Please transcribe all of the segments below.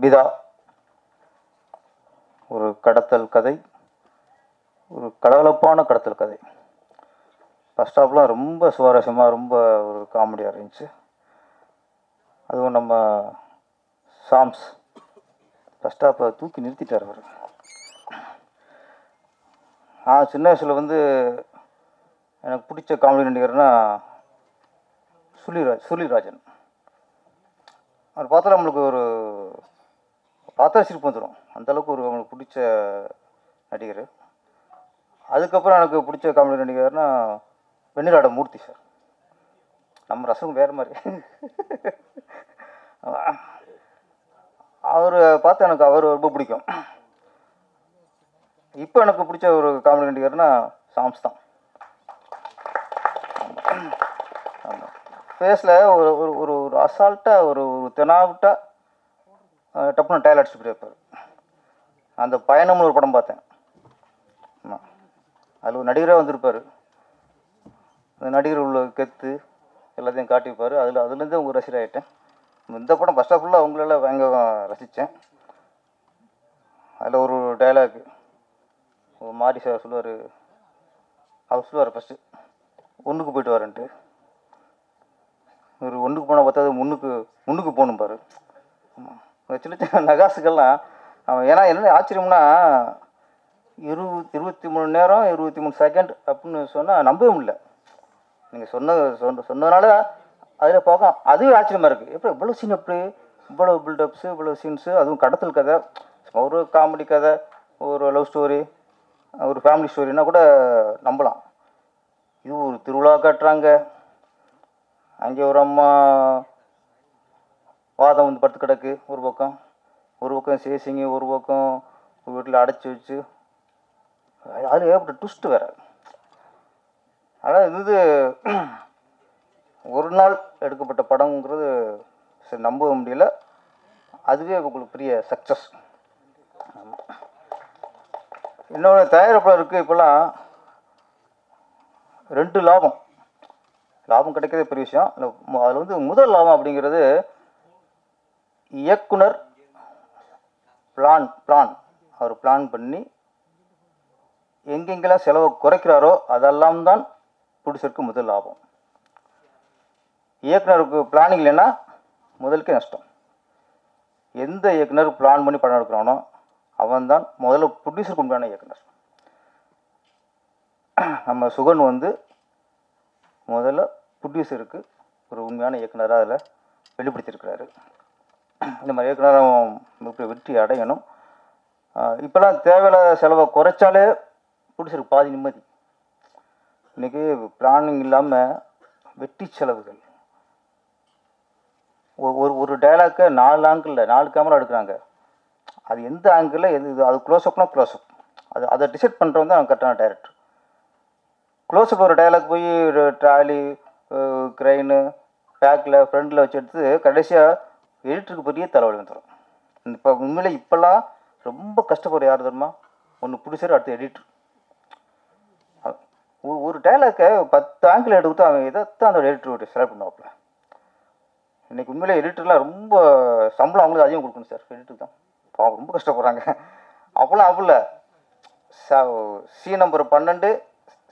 பிதா ஒரு கடத்தல் கதை. ஒரு கலகலப்பான கடத்தல் கதை. ஃபஸ்ட் ஆஃப்லாம் ரொம்ப சுவாரஸ்யமாக ரொம்ப ஒரு காமெடியாக இருந்துச்சு. அதுவும் நம்ம சாம்ஸ் ஃபஸ்ட் ஹாஃபை தூக்கி நிறுத்திட்டார் அவர். நான் சின்ன வயசில் வந்து எனக்கு பிடிச்ச காமெடி நடிகர்னா சுழிராஜ் சுழிராஜன். அவர் பார்த்தா நம்மளுக்கு ஒரு பார்த்தா சிரிப்பு வந்துடும் அந்தளவுக்கு ஒரு அவங்களுக்கு பிடிச்ச நடிகர். அதுக்கப்புறம் எனக்கு பிடிச்ச காமெடி நடிகர்னா வெண்ணிலாட மூர்த்தி சார். நம்ம ரசம் வேறு மாதிரி. அவர் பார்த்து எனக்கு அவர் ரொம்ப பிடிக்கும். இப்போ எனக்கு பிடிச்ச ஒரு காமெடி நடிகர்னா சாம்ஸ் தான். ஆமாம் ஃபேஸில் ஒரு ஒரு ஒரு ஒரு அசால்ட்டாக ஒரு ஒரு தெனாவிட்டாக டப்புன்னு டயல் அடிச்சுட்டு போயிருப்பார் அந்த பயணம்னு ஒரு படம் பார்த்தேன். ஆமாம் அதில் ஒரு நடிகராக வந்திருப்பார். அந்த நடிகர் உள்ள கெத்து எல்லாத்தையும் காட்டியிருப்பார். அதில் அதுலேருந்து உங்கள் ரசிகர் ஆகிட்டேன் இந்த படம் ஃபஸ்ட் ஆஃப் ஃபுல்லாக அவங்களால வாங்க ரசித்தேன் அதில் ஒரு டைலாக் மாரி சார் சொல்லுவார். அவர் சொல்லுவார் ஃபஸ்ட்டு ஒன்றுக்கு போயிட்டு வரேன்ட்டு. ஒரு ஒன்றுக்கு போனால் பார்த்தா முன்னுக்கு முன்னுக்கு போகணும் பாரு. சின்ன சின்ன நகாசுகள்லாம் அவன் ஏன்னா என்ன ஆச்சரியம்னா இருபது இருபத்தி மூணு நேரம் இருபத்தி மூணு செகண்ட் அப்படின்னு சொன்னால் நம்பவே முடியல. நீங்கள் சொன்ன சொன்ன சொன்னதுனால அதில் பார்க்க அதுவே ஆச்சரியமாக இருக்குது எப்படி இவ்வளோ சீன் எப்படி? இவ்வளோ பில்டப்ஸு இவ்வளோ சீன்ஸு அதுவும் கடத்தல் கதை ஒரு காமெடி கதை ஒரு லவ் ஸ்டோரி ஒரு ஃபேமிலி ஸ்டோரினா கூட நம்பலாம். இது ஒரு திருவிழா காட்டுறாங்க. அங்கே ஒரு அம்மா வாதம் வந்து படுத்து கிடக்கு. ஒரு பக்கம் ஒரு பக்கம் சேசிங்க ஒரு பக்கம் வீட்டில் அடைச்சி வச்சு. அது ஏற்பட்ட ட்விஸ்ட் வேறு. அதாவது இது ஒரு நாள் எடுக்கப்பட்ட படங்கிறது சரி நம்ப முடியல. அதுவே உங்களுக்கு பெரிய சக்ஸஸ் இன்னொன்று தயாரிப்பாளருக்கு இப்போல்லாம். ரெண்டு லாபம். லாபம் கிடைக்கிறதே பெரிய விஷயம். அதில் வந்து முதல் லாபம் அப்படிங்கிறது இயக்குனர் பிளான் பிளான். அவர் பிளான் பண்ணி எங்கெங்கெல்லாம் செலவை குறைக்கிறாரோ அதெல்லாம் தான் ப்ரொடியூசருக்கு முதல் லாபம். இயக்குனருக்கு பிளானிங் இல்லைன்னா முதலுக்கே நஷ்டம். எந்த இயக்குனர் பிளான் பண்ணி படம் எடுக்கிறானோ அவன் தான் முதல்ல ப்ரொடியூசருக்கு உண்டான இயக்குனர். நம்ம சுகன் வந்து முதல்ல ப்ரொடியூசருக்கு ஒரு உண்மையான இயக்குனராக அதில் வெளிப்படுத்தியிருக்கிறாரு. இந்த மாதிரி இயக்குனரும் மிகப்பெரிய வெற்றி அடையணும். இப்போலாம் தேவையில்லாத செலவை குறைச்சாலே பிடிச்சிருக்கு. பாதி நிம்மதி. இன்றைக்கி பிளானிங் இல்லாமல் வெட்டி செலவுகள். ஒரு ஒரு டைலாக்கை நாலு ஆங்கிளில் நாலு கேமரா எடுக்கிறாங்க. அது எந்த ஆங்கிளில் எது இது அது க்ளோஸ்அப்னா க்ளோஸ்அப் அது அதை டிசைட் பண்ணுறவங்க தான் கரெக்டான டைரக்டர் க்ளோஸ்அப் ஒரு டைலாக் போய் ட்ராலி க்ரைனு பேக்கில் ஃப்ரண்டில் வச்சு எடுத்து கடைசியாக எடிட்டருக்கு பெரிய தலைவலி வந்துடும் இப்போ உண்மையிலே இப்போல்லாம் ரொம்ப கஷ்டப்படுற யார் தெரியுமா? ஒன்று பிடிச்சிரு அடுத்து எடிட்டர் ஒரு டைலாக்கை பத்து ஆங்கிள் எடுத்து அவன் இதைத்தான் அந்த எடிட்டர் செலக்ட் பண்ணுவாப்புல. இன்றைக்கி உண்மையிலே எடிட்டர்லாம் ரொம்ப சம்பளம் அவங்களுக்கு அதிகம் கொடுக்கணும் சார் எடிட்டர் தான். பாவம் ரொம்ப கஷ்டப்படுறாங்க. அப்போலாம் அப்போ ச சி நம்பர் பன்னெண்டு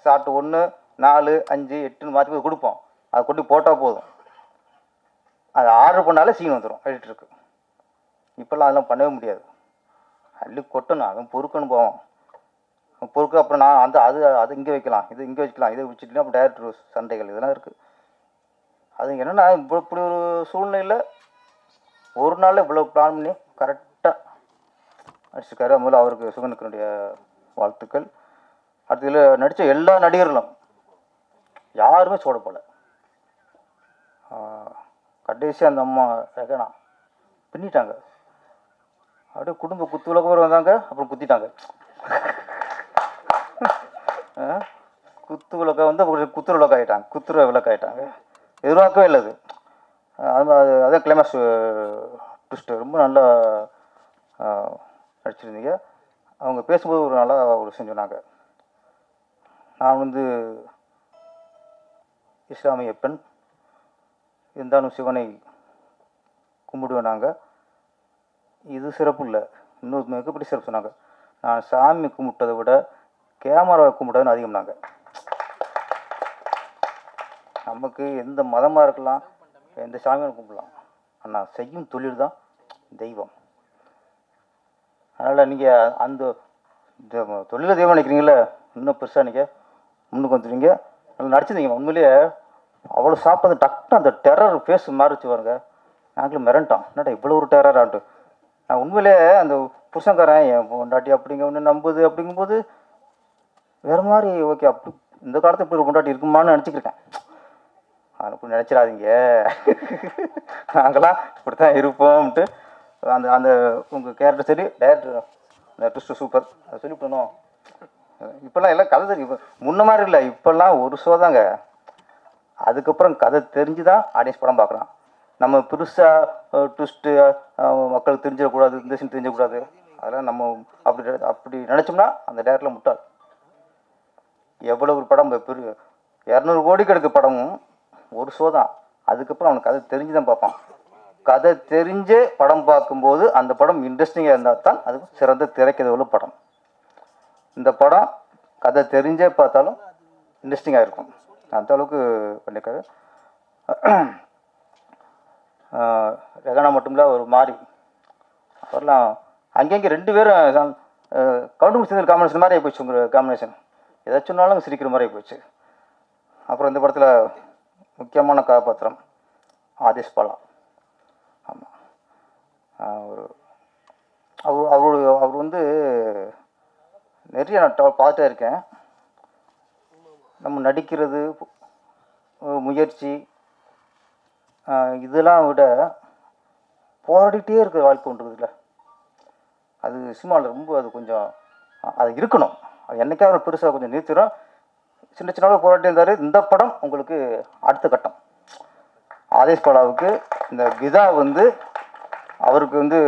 சாட்டு ஒன்று நாலு அஞ்சு எட்டுன்னு மாற்றி போய் கொடுப்போம். அதை கொண்டு போட்டால் போதும். அது ஆர்டர் பண்ணாலே சீன் வந்துடும் எடிட்டருக்கு இப்போல்லாம் அதெல்லாம் பண்ணவே முடியாது. அள்ளி கொட்டணும் அவன் பொறுக்கணும் போவான் பொறுக்க அப்புறம் நான் அந்த அது அது இங்கே வைக்கலாம் இது இங்கே வைக்கலாம் இதை வச்சுட்டுனா அப்புறம் டேரக்டர் சண்டைகள் இதெல்லாம் இருக்குது அது என்னென்னா இப்போ இப்படி ஒரு சூழ்நிலையில் ஒரு நாளில் இவ்வளோ பிளான் பண்ணி கரெக்டாக அடிச்சிருக்காரு முதல்ல அவருக்கு சுகனுக்கனுடைய வாழ்த்துக்கள். அடுத்து நடித்த எல்லா நடிகர்களும் யாருமே சோட கடைசியாக அந்த அம்மா ரெகனா பின்னிட்டாங்க. அப்படியே குடும்ப குத்து விளக்கு வந்தாங்க. அப்புறம் குத்திட்டாங்க. குத்து விளக்கா வந்து அப்புறம் குத்துற விளக்காயிட்டாங்க. குத்துற விளக்காயிட்டாங்க. எதிர்பார்க்கவே இல்லை அது. அது அது அதான் கிளைமேக்ஸ் ட்விஸ்ட்டு ரொம்ப நல்லா நடிச்சிருந்தீங்க. அவங்க பேசும்போது ஒரு நல்லா ஒரு விஷயம் சொன்னாங்க. நான் வந்து இஸ்லாமிய பெண் இருந்தாலும் சிவனை கும்பிடுவேன் நாங்கள் இது சிறப்பு இல்லை. இன்னொரு மிகப்படி சிறப்பு சொன்னாங்க. நான் சாமி கும்பிட்டதை விட கேமராவை கும்பிட்டதுன்னு அதிகம் நாங்கள் நமக்கு எந்த மதமாக இருக்கலாம் எந்த சாமியும் கும்பிடலாம். ஆனால் செய்யும் தொழில் தான் தெய்வம். அதனால் நீங்கள் அந்த தொழிலை தெய்வம் நினைக்கிறீங்களே இன்னும் பெருசாக நீங்கள் முன்னுக்கு வந்துடுவீங்க நல்லா நடிச்சிருந்தீங்க. உண்மையிலேயே அவ்வளோ சாப்பிட்டு டக்குன்னு அந்த டெரர் ஃபேஸ் மாறிச்சு பாருங்க. நாங்களும் மிரண்டோம். என்னடா இவ்வளோ ஒரு டெரர் நான் உண்மையிலே அந்த புருஷங்காரன் என் பொண்டாட்டி அப்படிங்க ஒன்று நம்புது அப்படிங்கும்போது வேறு மாதிரி ஓகே அப்படி இந்த காலத்தில் இப்படி ஒரு பொண்டாட்டி இருக்குமான்னு நினச்சிக்கிருக்கேன் அதை அப்படி நினச்சிடாதீங்க. நாங்களாம் இப்படி தான் இருப்போம்ட்டு அந்த அந்த உங்கள் கேரக்டர் சரி டேரக்டர் அந்த ட்விஸ்ட்டு சூப்பர் அதை சொல்லிவிட்டணும் இப்போல்லாம் எல்லாம் கதை தெரியும். முன்ன மாதிரி இல்லை. இப்போல்லாம் ஒரு ஷோ தாங்க. அதுக்கப்புறம் கதை தெரிஞ்சு தான் ஆடியன்ஸ் படம் பார்க்குறான். நம்ம பெருசாக ட்விஸ்ட்டு மக்களுக்கு தெரிஞ்சிடக்கூடாது இந்த சீன் தெரிஞ்சக்கூடாது அதெல்லாம் நம்ம அப்படி அப்படி நினச்சோம்னா அந்த டேரக்டில் முட்டாள். எவ்வளோ ஒரு படம் பெரிய இரநூறு கோடிக்கு எடுக்க படமும் ஒரு ஷோ தான். அதுக்கப்புறம் அவனுக்கு கதை தெரிஞ்சு தான் பார்ப்பான். கதை தெரிஞ்சே படம் பார்க்கும்போது அந்த படம் இன்ட்ரெஸ்டிங்காக இருந்தால் தான் அது சிறந்த திரைக்கதை உள்ள படம். இந்த படம் கதை தெரிஞ்சே பார்த்தாலும் இன்ட்ரெஸ்டிங்காக இருக்கும். அந்த அளவுக்கு பண்ணியிருக்காரு ஆஹ் ரெகனா மட்டும் இல்லை ஒரு மாறி அவரெல்லாம் அங்கங்கே ரெண்டு பேரும் கவுண்டமணி சேர்ந்த காம்பினேஷன் மாதிரி போச்சு உங்கள் காம்பினேஷன் ஏதாச்சும் சொன்னாலும் சிரிக்கிற மாதிரி போச்சு அப்புறம் இந்த படத்தில் முக்கியமான கதாபாத்திரம் ஆதேஷ் பாலா ஆமாம் ஒரு அவர் அவரு அவர் வந்து நிறைய நான் பார்த்துட்டே இருக்கேன் நம்ம நடிக்கிறது முயற்சி இதெல்லாம் விட போராடிட்டே இருக்கிற வாழ்க்கை ஒன்று இருக்குதுல்ல அது சினிமாவில் ரொம்ப அது கொஞ்சம் அது இருக்கணும். அது என்னைக்காவது பெருசாக கொஞ்சம் நிறுத்திடும் சின்ன சின்ன போராட்டம் இருந்தார் இந்த படம் உங்களுக்கு அடுத்த கட்டம். ஆதேஷ் பாலாவுக்கு இந்த விதா வந்து அவருக்கு வந்து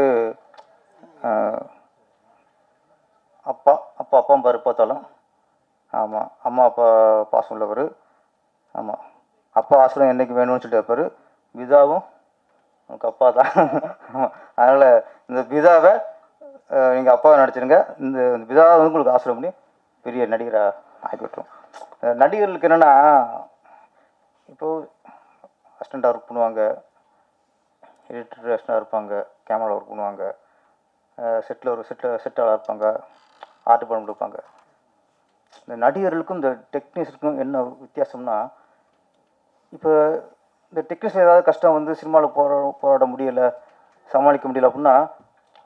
அப்பா அப்பா அப்பா பாரு பார்த்தாலும் ஆமாம் அம்மா அப்பா பாசம் உள்ளவர் ஆமாம் அப்பா ஆசிரம் என்றைக்கு வேணும்னு சொல்லிட்டு இருப்பார் விதாவும் உனக்கு அப்பா தான். ஆமாம் அதனால் இந்த விதாவை நீங்கள் அப்பாவை நடிச்சிருங்க இந்த இந்த விதாவை வந்து உங்களுக்கு ஆசிரம் பண்ணி பெரிய நடிகராக ஆக்கி நடிகர்களுக்கு என்னென்னா இப்போது அசிஸ்டண்ட்டாக ஒர்க் பண்ணுவாங்க. எடிட்டர் அசிஸ்டண்டாக இருப்பாங்க. கேமரா ஒர்க் பண்ணுவாங்க. செட்டில் ஒரு செட்டில் செட்டாளாக இருப்பாங்க. ஆர்ட் பண்ண இருப்பாங்க. இந்த நடிகர்களுக்கும் இந்த டெக்னீஷியனுக்கும் என்ன வித்தியாசம்னா இப்போ இந்த டெக்னீஷியன் ஏதாவது கஷ்டம் வந்து சினிமாவில் போரா போராட முடியலை சமாளிக்க முடியல அப்படின்னா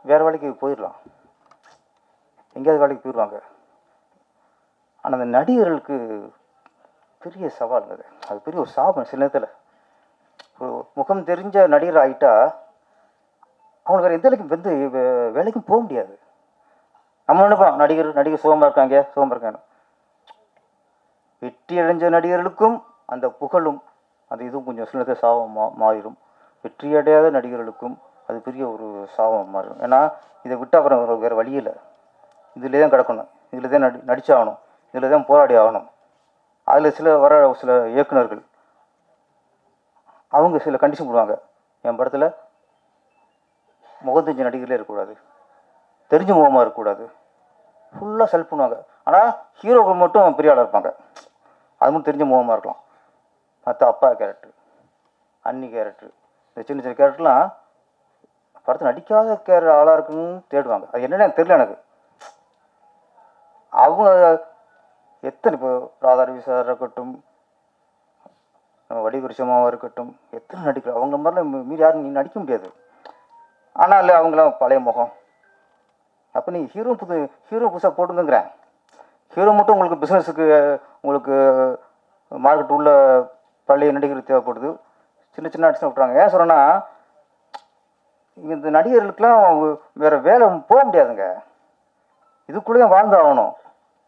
வேறு வேலைக்கு போயிடலாம். எங்கேயாவது வேலைக்கு போயிடுவாங்க. ஆனால் அந்த நடிகர்களுக்கு பெரிய சவால் அது. அது பெரிய ஒரு சாபம் சில நேரத்தில். ஒரு முகம் தெரிஞ்ச நடிகர் ஆகிட்டா அவங்களுக்கு வேறு எந்த வேலைக்கும் வந்து வே- வேலைக்கும் போக முடியாது. நம்ம நினைப்போம் நடிகர் நடிகர் சுகமாக இருக்காங்க சுகமாக இருக்காங்க வெற்றி அடைஞ்ச நடிகர்களுக்கும் அந்த புகழும் அந்த இதுவும் கொஞ்சம் சில நேரத்தில் சாபம் மா மாறிடும். வெற்றி அடையாத நடிகர்களுக்கும் அது பெரிய ஒரு சாபம் மாறிடும். ஏன்னா இதை விட்டு அப்புறம் வேறு வழி இல்லை. இதில் தான் கிடக்கணும். இதில் தான் நடி நடிச்சாகணும். இதில் தான் போராடி ஆகணும். அதில் சில வர சில இயக்குனர்கள் அவங்க சில கண்டிஷன் போடுவாங்க. என் படத்தில் முகம் தெரிஞ்ச நடிகர்களே இருக்கக்கூடாது. தெரிஞ்ச முகமாக இருக்கக்கூடாது. ஃபுல்லாக செல் பண்ணுவாங்க. ஆனால் ஹீரோக்கள் மட்டும் பெரிய ஆளாக இருப்பாங்க. அது மட்டும் தெரிஞ்ச முகமாக இருக்கலாம். மற்ற அப்பா கேரக்டர் அன்னி கேரக்டர் இந்த சின்ன சின்ன கேரக்டர்லாம் படத்தில் நடிக்காத கேர ஆளாக இருக்குன்னு தேடுவாங்க. அது என்னென்னு எனக்கு தெரியல எனக்கு. அவங்க எத்தனை இப்போ ராதாரவி சார் இருக்கட்டும் நம்ம வடிகுரிசமாவாக இருக்கட்டும் எத்தனை நடிக்கிற அவங்க மாதிரிலாம் மீறி யாரும் நீ நடிக்க முடியாது. ஆனால் இல்லை அவங்களாம் பழைய முகம். அப்போ நீ ஹீரோ புது ஹீரோ புதுசாக போட்டுங்கிறேன் ஹீரோ மட்டும் உங்களுக்கு பிஸ்னஸுக்கு உங்களுக்கு மார்க்கெட் உள்ள பழைய நடிகர் தேவைப்படுது. சின்ன சின்ன ஆர்டிஸ்ட் விட்றாங்க ஏன் சொல்கிறேன்னா இந்த நடிகர்களுக்கெல்லாம் வேறு வேலை போக முடியாதுங்க. இதுக்குள்ளே தான் வாழ்ந்து ஆகணும்.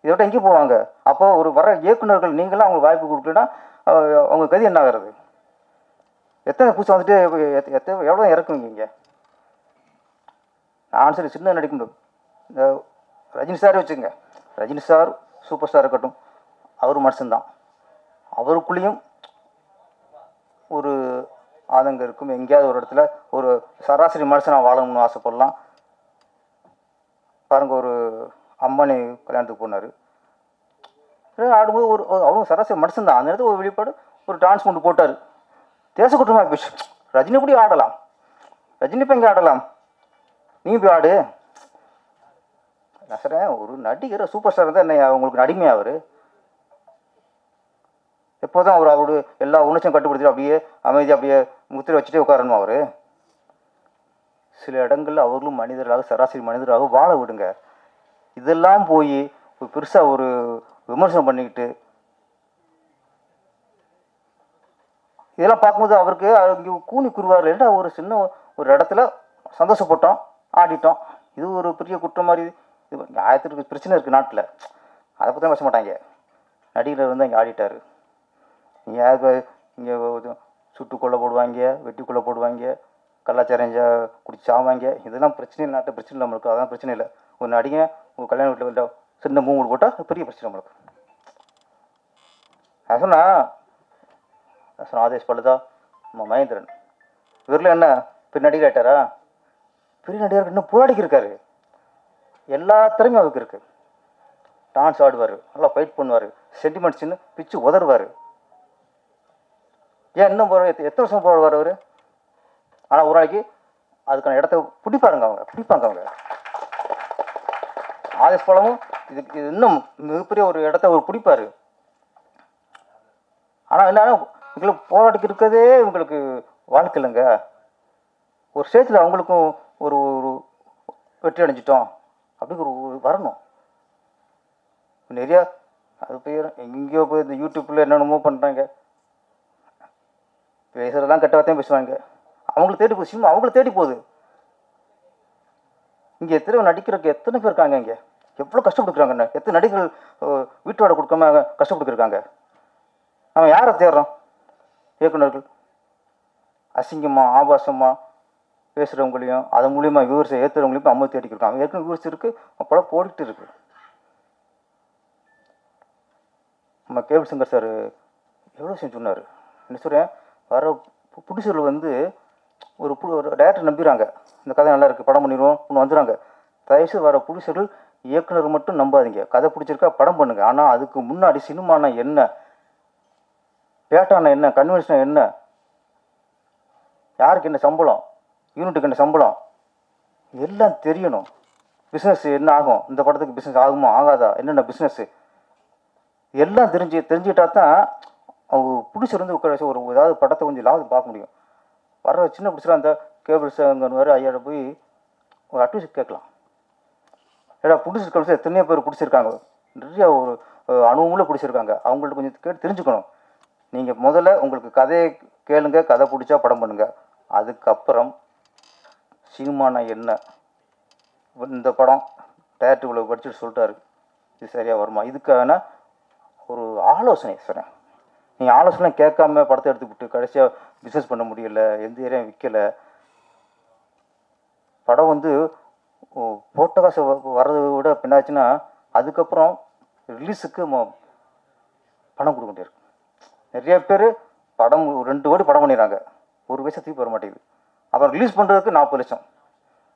இதை விட்டு எங்கே போவாங்க. அப்போ ஒரு வர இயக்குனர்கள் நீங்களாம் அவங்களுக்கு வாய்ப்பு கொடுக்கலன்னா அவங்க கதி என்ன ஆகிறது? எத்தனை பூச்சி வந்துட்டு எத்த- எத்தனை எவ்வளோ இறக்குவீங்க இங்கே? நான் சரி சின்ன நடிக்க முடியும் இந்த ரஜினி சாரே வச்சுங்க ரஜினி சார் சூப்பர் ஸ்டார் இருக்கட்டும் அவர் மனுஷன்தான். அவருக்குள்ளேயும் ஒரு ஆதங்கம் இருக்கும். எங்கேயாவது ஒரு இடத்துல ஒரு சராசரி மனுஷனாக வாழணும்னு ஆசைப்படலாம். பாருங்க ஒரு அம்மனை கல்யாணத்துக்கு போனார். ஆடும்போது ஒரு ஒரு- அவரும் சராசரி மனுஷன் தான் அந்த நேரத்தில் ஒரு வெளிப்பாடு ஒரு டான்ஸ் கொண்டு போட்டார். தேச குற்றமாக போச்சு. ரஜினி எப்படி ஆடலாம்? ரஜினி இப்போ எங்கே ஆடலாம்? நீ போய் ஆடு. நான் ஒரு நடிகர் சூப்பர் ஸ்டார் தான் என்ன உங்களுக்கு நடிமை அவர்? எப்போதும் அவர் அவரு எல்லா உணர்ச்சியும் கட்டுப்படுத்தி அப்படியே அமைதி அப்படியே முத்திரை வச்சுட்டே உட்காரணுமா அவர்? சில இடங்களில் அவர்களும் மனிதர்களாக சராசரி மனிதராக வாழ விடுங்க. இதெல்லாம் போய் பெருசாக ஒரு விமர்சனம் பண்ணிக்கிட்டு இதெல்லாம் பார்க்கும்போது அவருக்கு இங்கே கூனி குருவார் ஏன்டா ஒரு சின்ன ஒரு இடத்துல சந்தோஷப்பட்டோம் ஆடிட்டோம். இது ஒரு பெரிய குற்றம் மாதிரி இது ஆயிரத்துக்கு பிரச்சனை இருக்குது நாட்டில். அதை பற்றி பேச மாட்டாங்க. நடிகர் வந்து இங்கே ஆடிட்டார். இங்கே இங்கே சுட்டு கொள்ள போடுவாங்க வெட்டி கொள்ள போடுவாங்க கலாச்சாரம் குடிச்சு சாவாங்க. இதெல்லாம் பிரச்சனை இல்லை நாட்டு பிரச்சனை இல்லை நம்மளுக்கு. அதான் பிரச்சனை இல்லை. ஒரு நடிகை ஒரு கல்யாண வீட்டில் வந்து சின்ன மூணு போட்டால் பெரிய பிரச்சனை நம்மளுக்கு. நான் சொன்னா சொன்ன ஆதேஷ் பழுதா நம்ம மகேந்திரன். இவரில் என்ன பெரிய நடிகர் ஆயிட்டாரா? பெரிய நடிகர் இன்னும் போராடிக்கிருக்காரு. எல்லா திறமையும் அவருக்கு இருக்கு. டான்ஸ் ஆடுவார் நல்லா ஃபைட் பண்ணுவார் சென்டிமெண்ட்ஸ்னு பிச்சு உதறுவார். ஏன் இன்னும் போகிற எத்தனை வருஷம் போடுவார் அவர்? ஆனால் ஒரு நாளைக்கு அதுக்கான இடத்த பிடிப்பாருங்க அவங்க பிடிப்பாங்க அவங்க. ஆதேஷ் பழமும் இதுக்கு இது இன்னும் மிகப்பெரிய ஒரு இடத்த அவர் பிடிப்பார். ஆனால் என்னன்னா இவங்களுக்கு போராட்டத்துக்கு இருக்கிறதே இவங்களுக்கு வாழ்க்கை இல்லைங்க. ஒரு ஸ்டேஜில் அவங்களுக்கும் ஒரு ஒரு வெற்றி அடைஞ்சிட்டோம். அப்படி ஒரு வரணும். நிறையா அது பேர் எங்கேயோ போய் இந்த யூடியூப்பில் என்னென்னமோ பண்ணுறாங்க பேசுகிறதெல்லாம் கெட்ட வார்த்தையும் பேசுவாங்க. அவங்கள தேடி போகுது. சினிமா அவங்கள தேடி போகுது. இங்கே எத்தனை நடிக்கிறதுக்கு எத்தனை பேர் இருக்காங்க இங்கே? எவ்வளோ கஷ்டப்படுக்கிறாங்கண்ணே எத்தனை நடிகர்கள் வீட்டோட கொடுக்காம கஷ்டப்பட்டுருக்காங்க நம்ம யாரை தேடுறோம் இயக்குனர்கள் அசிங்கமாக ஆபாசமாக பேசுகிறவங்களையும் அது மூலிமா வியூவர்ஸை ஏற்றுறவங்களையும் அம்மா தேடிக்கிருக்காங்க ஏற்கனவே வியூவர்ஸ் இருக்குது அப்போலாம் போட்டுட்டு இருக்கு. நம்ம கேபிள் சங்கர் சார் எவ்வளோ செஞ்சு சொன்னார்? என்ன சொல்கிறேன் வர புடிசர்கள் வந்து ஒரு பு ஒரு டேரக்டர் நம்பிடுறாங்க இந்த கதை நல்லா இருக்குது படம் பண்ணிடுவோம் ஒன்று வந்துடுறாங்க தயவுசெய்து வர புடிசர்கள் இயக்குனர் மட்டும் நம்பாதீங்க. கதை பிடிச்சிருக்கா படம் பண்ணுங்க. ஆனால் அதுக்கு முன்னாடி சினிமானா என்ன? பேட்டானா என்ன? கன்வென்ஷனா என்ன? யாருக்கு என்ன சம்பளம்? யூனிட்டுக்கு சம்பளம்? எல்லாம் தெரியணும். பிஸ்னஸ் என்ன ஆகும்? இந்த படத்துக்கு பிஸ்னஸ் ஆகுமா ஆகாதா? என்னென்ன பிஸ்னஸ்ஸு எல்லாம் தெரிஞ்சு தெரிஞ்சுக்கிட்டா தான் அவங்க பிடிச்சிருந்து உட்கார வச்சு ஒரு ஏதாவது படத்தை கொஞ்சம் லாபம் பார்க்க முடியும். வர சின்ன பிடிச்சலாம் அந்த கேபிள்ஸ் அங்கே வர ஐயாட போய் ஒரு அட்வைஸ் கேட்கலாம். ஏடா பிடிச்சிருக்க எத்தனையோ பேர் பிடிச்சிருக்காங்க. நிறைய ஒரு அனுபவங்களும் பிடிச்சிருக்காங்க. அவங்கள்ட்ட கொஞ்சம் கேட்டு தெரிஞ்சுக்கணும். நீங்கள் முதல்ல உங்களுக்கு கதையை கேளுங்க கதை பிடிச்சா படம் பண்ணுங்க. அதுக்கப்புறம் சினிமானா என்ன? இந்த படம் டேரக்டர் இவ்வளோ படிச்சுட்டு சொல்லிட்டாரு. இது சரியாக வருமா? இதுக்கான ஒரு ஆலோசனை சொல்கிறேன் நீங்கள் ஆலோசனை கேட்காம படத்தை எடுத்துக்கிட்டு கடைசியாக பிஸ்னஸ் பண்ண முடியல எந்த ஏரியா விற்கலை படம் வந்து போட்ட காசு வ- வர்றதை விட பின்னாச்சுன்னா அதுக்கப்புறம் ரிலீஸுக்கு ம- பணம் கொடுக்க முடியாது நிறைய பேர் படம் ரெண்டு கோடி படம் பண்ணிடுறாங்க. ஒரு பைசா திருப்பி வர மாட்டேங்குது. அப்புறம் ரிலீஸ் பண்ணுறதுக்கு நாற்பது லட்சம்.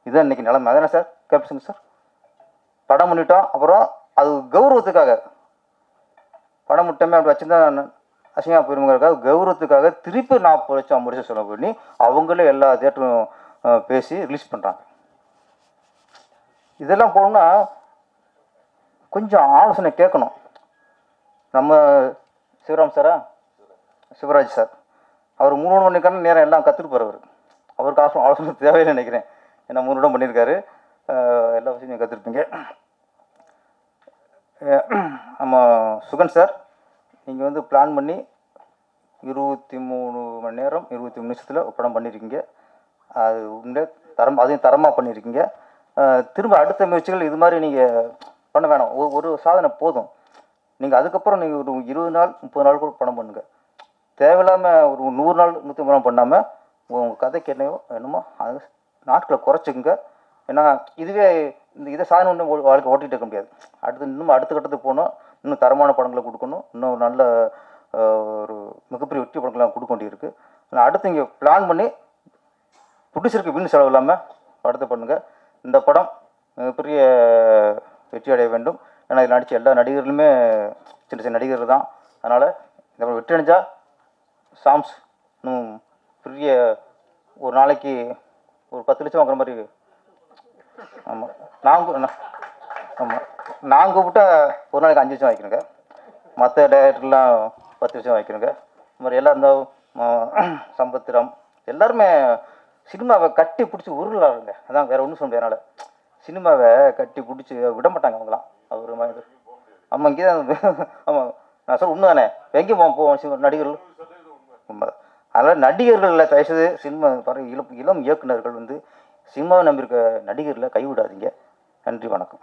இதுதான் இன்னைக்கு நிலைமை. அதானே சார்? Caption sir? படம் பண்ணிட்டோம் அப்புறம் அது கௌரவத்துக்காக. படம் முட்டமே அப்படி வச்சுருந்தா அசிங்கமாக போயிருங்கிறதுக்காக கௌரவத்துக்காக திருப்பி நாற்பது லட்சம் ஐம்பது லட்சம் செலவு பண்ணி அவங்களே எல்லா தேட்டரும் பேசி ரிலீஸ் பண்ணுறாங்க இதெல்லாம் போகணும்னா கொஞ்சம் ஆலோசனை கேட்கணும். நம்ம சிவராம் சாரா? சிவராஜ் சார். அவர் மூணு மணி மணிக்கான நேரம் எல்லாம் கற்றுட்டு போகிறவர் அவருக்கு ஆலோசனை ஆலோசனை தேவையில்லை நினைக்கிறேன். ஏன்னா மூணு இடம் பண்ணியிருக்காரு. எல்லா விஷயம் நீங்கள் கற்றுருப்பீங்க நம்ம சுகன் சார் நீங்கள் வந்து பிளான் பண்ணி இருபத்தி மூணு மணி நேரம் இருபத்தி மூணு நிமிஷத்தில் ஒரு படம் பண்ணியிருக்கீங்க அது உண்மையிலே தரம் அதையும் தரமாக பண்ணியிருக்கீங்க திரும்ப அடுத்த முயற்சிகள் இது மாதிரி நீங்கள் பண்ண வேணாம். ஒரு ஒரு சாதனை போதும். நீங்கள் அதுக்கப்புறம் நீங்கள் ஒரு இருபது நாள் முப்பது நாள் கூட பணம் பண்ணுங்கள் தேவையில்லாமல் ஒரு நூறு நாள் நூற்றி ஐம்பது நாள் பண்ணாமல் உங்கள் கதைக்கு என்னையோ என்னமோ அது நாட்களை குறைச்சிக்கங்க. ஏன்னா இதுவே இந்த இதை சாதனை ஒன்று வாழ்க்கை ஓட்டிகிட்டு இருக்க முடியாது. அடுத்து இன்னும் அடுத்த கட்டத்துக்கு போகணும். இன்னும் தரமான படங்களை கொடுக்கணும். இன்னும் ஒரு நல்ல ஒரு மிகப்பெரிய வெற்றி படங்கள்லாம் கொடுக்க வேண்டியிருக்கு. ஆனால் அடுத்து இங்கே பிளான் பண்ணி பிடிச்சிருக்கு வீண் செலவு இல்லாமல் படத்தை பண்ணுங்கள் இந்த படம் மிகப்பெரிய வெற்றி அடைய வேண்டும். ஏன்னா இதில் நடித்த எல்லா நடிகர்களுமே சின்ன சின்ன நடிகர்கள் தான். அதனால் இந்த படம் வெற்றி அடைஞ்சால் சாம்ஸ் இன்னும் பெரிய ஒரு நாளைக்கு ஒரு பத்து லட்சம் வாங்குற மாதிரி ஆமாம் நான் ஆமாம் நான் கூப்பிட்டா ஒரு நாளைக்கு அஞ்சு லட்சம் வாங்கிக்கணுங்க. மற்ற டேரக்டர்லாம் பத்து லட்சம் வாங்கிக்கணுங்க. இந்த மாதிரி எல்லாம் இருந்தால் சம்பத்திரம் எல்லாருமே சினிமாவை கட்டி பிடிச்சி உருளாருங்க அதான் வேற ஒன்றும் சொல்ல அதனால் என்னால். சினிமாவை கட்டி பிடிச்சி விட மாட்டாங்க அவங்களாம் அவர் மாதிரி ஆமாம் இங்கே தான் ஆமாம் நான் சொல்ல உண்மை தானே எங்கே போவோம் போவோம் நடிகர்கள். உண்மை அதனால் நடிகர்களில் பேசுது சினிமா பாருங்க இளம் இளம் இயக்குநர்கள் வந்து சினிமாவை நம்பியிருக்க நடிகர்களை கைவிடாதீங்க. நன்றி வணக்கம்.